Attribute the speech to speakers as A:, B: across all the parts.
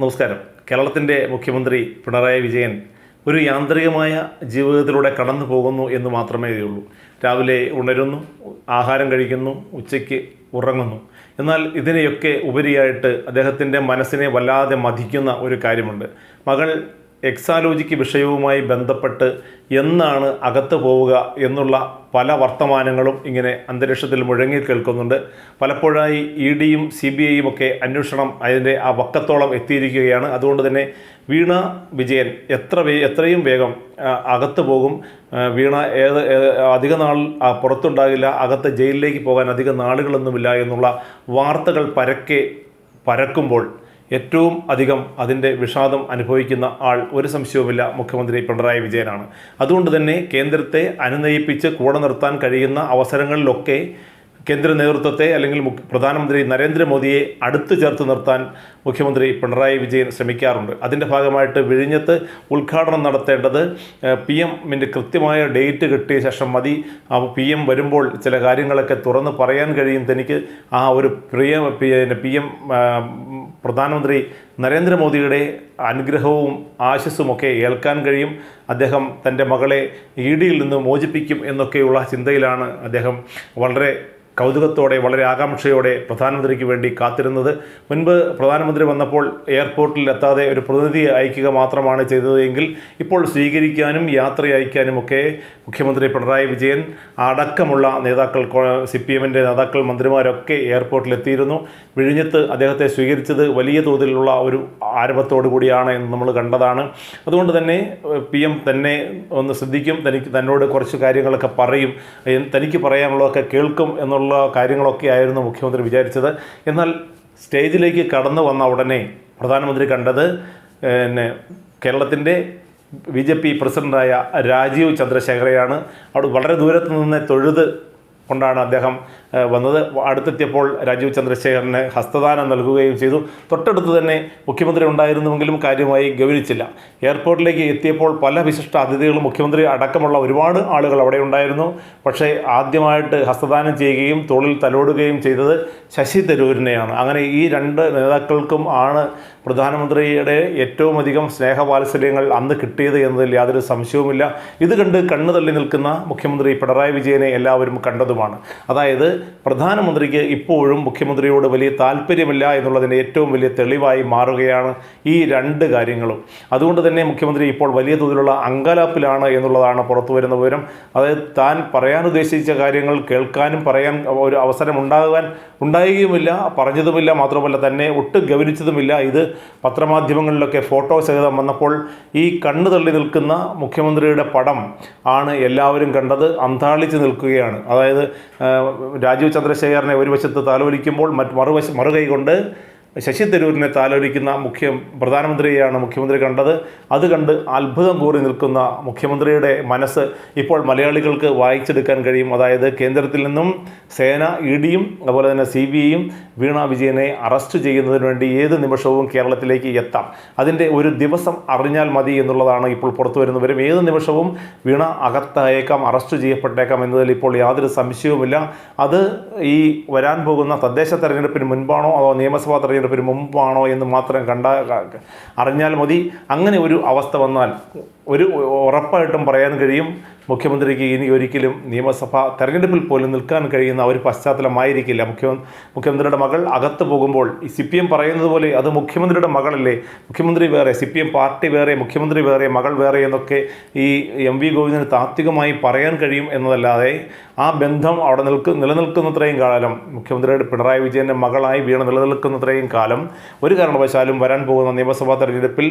A: നമസ്കാരം. കേരളത്തിന്റെ മുഖ്യമന്ത്രി പിണറായി വിജയൻ ഒരു യാന്ത്രികമായ ജീവിതത്തിലൂടെ കടന്നു പോകുന്നു എന്ന് മാത്രമേ ഉള്ളൂ. രാവിലെ ഉണരുന്നു ആഹാരം കഴിക്കുന്നു ഉച്ചയ്ക്ക് ഉറങ്ങുന്നു. എന്നാൽ ഇതിനെയൊക്കെ ഉപരിയായിട്ട് അദ്ദേഹത്തിന്റെ മനസ്സിനെ വല്ലാതെ മതിക്കുന്ന ഒരു കാര്യമുണ്ട്. മകൾ എക്സാലോജിക്ക് വിഷയവുമായി ബന്ധപ്പെട്ട് എന്നാണ് അകത്ത് പോവുക എന്നുള്ള പല വർത്തമാനങ്ങളും ഇങ്ങനെ അന്തരീക്ഷത്തിൽ മുഴങ്ങി കേൾക്കുന്നുണ്ട്. പലപ്പോഴായി ഇ ഡിയും സി ബി ഐയും ഒക്കെ അന്വേഷണം അതിന്റെ ആ വക്കത്തോളം എത്തിയിരിക്കുകയാണ്. അതുകൊണ്ട് തന്നെ വീണ വിജയൻ എത്ര വേ എത്രയും വേഗം അകത്ത് പോകും. വീണ ഏത് അധിക നാൾ പുറത്തുണ്ടാകില്ല. അകത്ത് ജയിലിലേക്ക് പോകാൻ അധിക നാളുകളൊന്നുമില്ല എന്നുള്ള വാർത്തകൾ പരക്കെ പരക്കുമ്പോൾ ഏറ്റവും അധികം അതിന്റെ വിഷാദം അനുഭവിക്കുന്ന ആൾ ഒരു സംശയവുമില്ല മുഖ്യമന്ത്രി പിണറായി വിജയനാണ്. അതുകൊണ്ട് തന്നെ കേന്ദ്രത്തെ അനുനയിപ്പിച്ച് കൂടെ നിർത്താൻ കഴിയുന്ന അവസരങ്ങളിലൊക്കെ കേന്ദ്ര നേതൃത്വത്തെ അല്ലെങ്കിൽ പ്രധാനമന്ത്രി നരേന്ദ്രമോദിയെ അടുത്തു ചേർത്ത് നിർത്താൻ മുഖ്യമന്ത്രി പിണറായി വിജയൻ ശ്രമിക്കാറുണ്ട്. അതിന്റെ ഭാഗമായിട്ട് വിഴിഞ്ഞത്ത് ഉദ്ഘാടനം നടത്തേണ്ടത് പി എമ്മിന്റെ കൃത്യമായ ഡേറ്റ് കിട്ടിയ ശേഷം മതി. ആ പി എം വരുമ്പോൾ ചില കാര്യങ്ങളൊക്കെ തുറന്ന് പറയാൻ കഴിയും തനിക്ക്. ആ ഒരു പ്രിയ പി എം പ്രധാനമന്ത്രി നരേന്ദ്രമോദിയുടെ അനുഗ്രഹവും ആശസ്സുമൊക്കെ ഏൽക്കാൻ കഴിയും. അദ്ദേഹം തന്റെ മകളെ ഇ ഡിയിൽ നിന്ന് മോചിപ്പിക്കും എന്നൊക്കെയുള്ള ചിന്തയിലാണ് അദ്ദേഹം വളരെ കൗതുകത്തോടെ വളരെ ആകാംക്ഷയോടെ പ്രധാനമന്ത്രിക്ക് വേണ്ടി കാത്തിരുന്നത്. മുൻപ് പ്രധാനമന്ത്രി വന്നപ്പോൾ എയർപോർട്ടിൽ എത്താതെ ഒരു പ്രതിനിധിയെ അയക്കുക മാത്രമാണ് ചെയ്തതെങ്കിൽ ഇപ്പോൾ സ്വീകരിക്കാനും യാത്ര അയക്കാനും ഒക്കെ മുഖ്യമന്ത്രി പിണറായി വിജയൻ അടക്കമുള്ള നേതാക്കൾ സി പി എമ്മിന്റെ നേതാക്കൾ മന്ത്രിമാരൊക്കെ എയർപോർട്ടിലെത്തിയിരുന്നു. വിഴിഞ്ഞത്ത് അദ്ദേഹത്തെ സ്വീകരിച്ചത് വലിയ തോതിലുള്ള ഒരു ആരംഭത്തോടു കൂടിയാണ് എന്ന് നമ്മൾ കണ്ടതാണ്. അതുകൊണ്ട് തന്നെ പി എം തന്നെ ഒന്ന് ശ്രദ്ധിക്കും. തനിക്ക് തന്നോട് കുറച്ച് കാര്യങ്ങളൊക്കെ പറയും. തനിക്ക് പറയാനുള്ളതൊക്കെ കേൾക്കും എന്നുള്ള കാര്യങ്ങളൊക്കെ ആയിരുന്നു മുഖ്യമന്ത്രി വിചാരിച്ചത്. എന്നാൽ സ്റ്റേജിലേക്ക് കടന്നു വന്ന ഉടനെ പ്രധാനമന്ത്രി കണ്ടത് പിന്നെ കേരളത്തിന്റെ ബി ജെ പി പ്രസിഡന്റായ രാജീവ് ചന്ദ്രശേഖരയാണ്. അവിടെ വളരെ ദൂരത്ത് നിന്ന് തൊഴുത് കൊണ്ടാണ് അദ്ദേഹം വന്നത്. അടുത്തെത്തിയപ്പോൾ രാജീവ് ചന്ദ്രശേഖരന് ഹസ്തദാനം നൽകുകയും ചെയ്തു. തൊട്ടടുത്ത് തന്നെ മുഖ്യമന്ത്രി ഉണ്ടായിരുന്നുവെങ്കിലും കാര്യമായി ഗൗനിച്ചില്ല എയർപോർട്ടിലേക്ക് എത്തിയപ്പോൾ പല വിശിഷ്ട അതിഥികളും മുഖ്യമന്ത്രി അടക്കമുള്ള ഒരുപാട് ആളുകൾ അവിടെ ഉണ്ടായിരുന്നു. പക്ഷേ ആദ്യമായിട്ട് ഹസ്തദാനം ചെയ്യുകയും തോളിൽ തലോടുകയും ചെയ്തത് ശശി തരൂരിനെയാണ്. അങ്ങനെ ഈ രണ്ട് നേതാക്കൾക്കും ആണ് പ്രധാനമന്ത്രിയുടെ ഏറ്റവും അധികം സ്നേഹവാത്സല്യങ്ങൾ അന്ന് കിട്ടിയത് എന്നതിൽ യാതൊരു സംശയവുമില്ല. ഇത് കണ്ട് കണ്ണു തള്ളി നിൽക്കുന്ന മുഖ്യമന്ത്രി പിണറായി വിജയനെ എല്ലാവരും കണ്ടതുമാണ്. അതായത് പ്രധാനമന്ത്രിക്ക് ഇപ്പോഴും മുഖ്യമന്ത്രിയോട് വലിയ താല്പര്യമില്ല എന്നുള്ളതിന്റെ ഏറ്റവും വലിയ തെളിവായി മാറുകയാണ് ഈ രണ്ട് കാര്യങ്ങളും. അതുകൊണ്ട് തന്നെ മുഖ്യമന്ത്രി ഇപ്പോൾ വലിയ തോതിലുള്ള അങ്കലാപ്പിലാണ് എന്നുള്ളതാണ് പുറത്തു വരുന്ന വിവരം. അതായത് താൻ പറയാൻ ഉദ്ദേശിച്ച കാര്യങ്ങൾ കേൾക്കാനും പറയാൻ ഒരു അവസരം ഉണ്ടാകുവാൻ ഉണ്ടായിരിക്കുമില്ല പറഞ്ഞതുമില്ല മാത്രമല്ല തന്നെ ഒട്ടും ഗൗനിച്ചതുമില്ല. ഇത് പത്രമാധ്യമങ്ങളിലൊക്കെ ഫോട്ടോ സഹിതം വന്നപ്പോൾ ഈ കണ്ണു തള്ളി നിൽക്കുന്ന മുഖ്യമന്ത്രിയുടെ പടം ആണ് എല്ലാവരും കണ്ടത് അന്താളിച്ച് നിൽക്കുകയാണ്. അതായത് രാജീവ് ചന്ദ്രശേഖരനെ ഒരു വശത്ത് താലോലിക്കുമ്പോൾ മറ്റ് മറുവശ മറുകൈ കൊണ്ട് ശശി തരൂരിനെ താലോലിക്കുന്ന മുഖ്യ പ്രധാനമന്ത്രിയെയാണ് മുഖ്യമന്ത്രി കണ്ടത്. അത് കണ്ട് അത്ഭുതം കൂറി നിൽക്കുന്ന മുഖ്യമന്ത്രിയുടെ മനസ്സ് ഇപ്പോൾ മലയാളികൾക്ക് വായിച്ചെടുക്കാൻ കഴിയും. അതായത് കേന്ദ്രത്തിൽ നിന്നും സേന ഇ ഡിയും അതുപോലെ തന്നെ സി ബി ഐയും വീണ വിജയനെ അറസ്റ്റ് ചെയ്യുന്നതിന് വേണ്ടി ഏത് നിമിഷവും കേരളത്തിലേക്ക് എത്താം. അതിന്റെ ഒരു ദിവസം അറിഞ്ഞാൽ മതി എന്നുള്ളതാണ് ഇപ്പോൾ പുറത്തു വരുന്നവരും. ഏത് നിമിഷവും വീണ അകത്തായേക്കാം അറസ്റ്റ് ചെയ്യപ്പെട്ടേക്കാം എന്നതിൽ ഇപ്പോൾ യാതൊരു സംശയവുമില്ല. അത് ഈ വരാൻ പോകുന്ന തദ്ദേശ തെരഞ്ഞെടുപ്പിന് മുൻപാണോ അതോ നിയമസഭാ തെരഞ്ഞെടുപ്പിന് മുമ്പാണോ എന്ന് മാത്രം കണ്ട അറിഞ്ഞാൽ മതി. അങ്ങനെ ഒരു അവസ്ഥ വന്നാൽ ഒരു ഉറപ്പായിട്ടും പറയാൻ കഴിയും. മുഖ്യമന്ത്രിക്ക് ഇനി ഒരിക്കലും നിയമസഭ തെരഞ്ഞെടുപ്പിൽ പോലും നിൽക്കാൻ കഴിയുന്ന ഒരു പശ്ചാത്തലമായിരിക്കില്ല. മുഖ്യ മുഖ്യമന്ത്രിയുടെ മകൾ അകത്ത് പോകുമ്പോൾ ഈ സി പി എം പറയുന്നത് പോലെ അത് മുഖ്യമന്ത്രിയുടെ മകളല്ലേ? മുഖ്യമന്ത്രി വേറെ സി പി എം പാർട്ടി വേറെ മുഖ്യമന്ത്രി വേറെ മകൾ വേറെ എന്നൊക്കെ ഈ എം വി ഗോവിന്ദന് താത്വികമായി പറയാൻ കഴിയും എന്നതല്ലാതെ ആ ബന്ധം അവിടെ നിൽക്ക് നിലനിൽക്കുന്നത്രയും കാലം മുഖ്യമന്ത്രിയുടെ പിണറായി വിജയന്റെ മകളായി വീണ നിലനിൽക്കുന്നത്രയും കാലം ഒരു കാരണവശാലും വരാൻ പോകുന്ന നിയമസഭാ തെരഞ്ഞെടുപ്പിൽ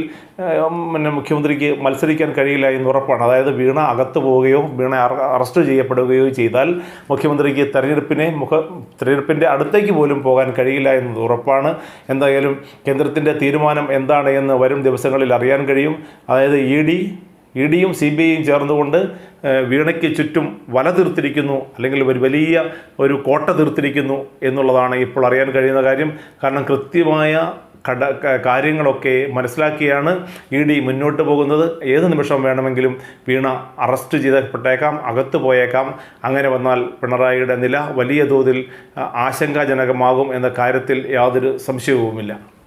A: പിന്നെ മുഖ്യമന്ത്രിക്ക് മത്സരിക്കാൻ കഴിയില്ല എന്ന് ഉറപ്പാണ്. അതായത് വീണ അകത്ത് പോവുകയോ വീണ അറസ്റ്റ് ചെയ്യപ്പെടുകയോ ചെയ്താൽ മുഖ്യമന്ത്രിക്ക് തെരഞ്ഞെടുപ്പിനെ മുഖ തെരഞ്ഞെടുപ്പിന്റെ അടുത്തേക്ക് പോലും പോകാൻ കഴിയില്ല എന്നത് ഉറപ്പാണ്. എന്തായാലും കേന്ദ്രത്തിന്റെ തീരുമാനം എന്താണ് എന്ന് വരും ദിവസങ്ങളിൽ അറിയാൻ കഴിയും. അതായത് ഇ ഡി ഇ ഡിയും സി ബി ഐയും ചേർന്നുകൊണ്ട് വീണയ്ക്ക് ചുറ്റും വല തീർത്തിരിക്കുന്നു അല്ലെങ്കിൽ ഒരു വലിയ ഒരു കോട്ട തീർത്തിരിക്കുന്നു എന്നുള്ളതാണ് ഇപ്പോൾ അറിയാൻ കഴിയുന്ന കാര്യം. കാരണം കൃത്യമായ കട കാര്യങ്ങളൊക്കെ മനസ്സിലാക്കിയാണ് ഇ ഡി മുന്നോട്ട് പോകുന്നത്. ഏത് നിമിഷം വേണമെങ്കിലും വീണ അറസ്റ്റ് ചെയ്തപ്പെട്ടേക്കാം അകത്തു പോയേക്കാം. അങ്ങനെ വന്നാൽ പിണറായിയുടെ നില വലിയ തോതിൽ ആശങ്കാജനകമാകും എന്ന കാര്യത്തിൽ യാതൊരു സംശയവുമില്ല.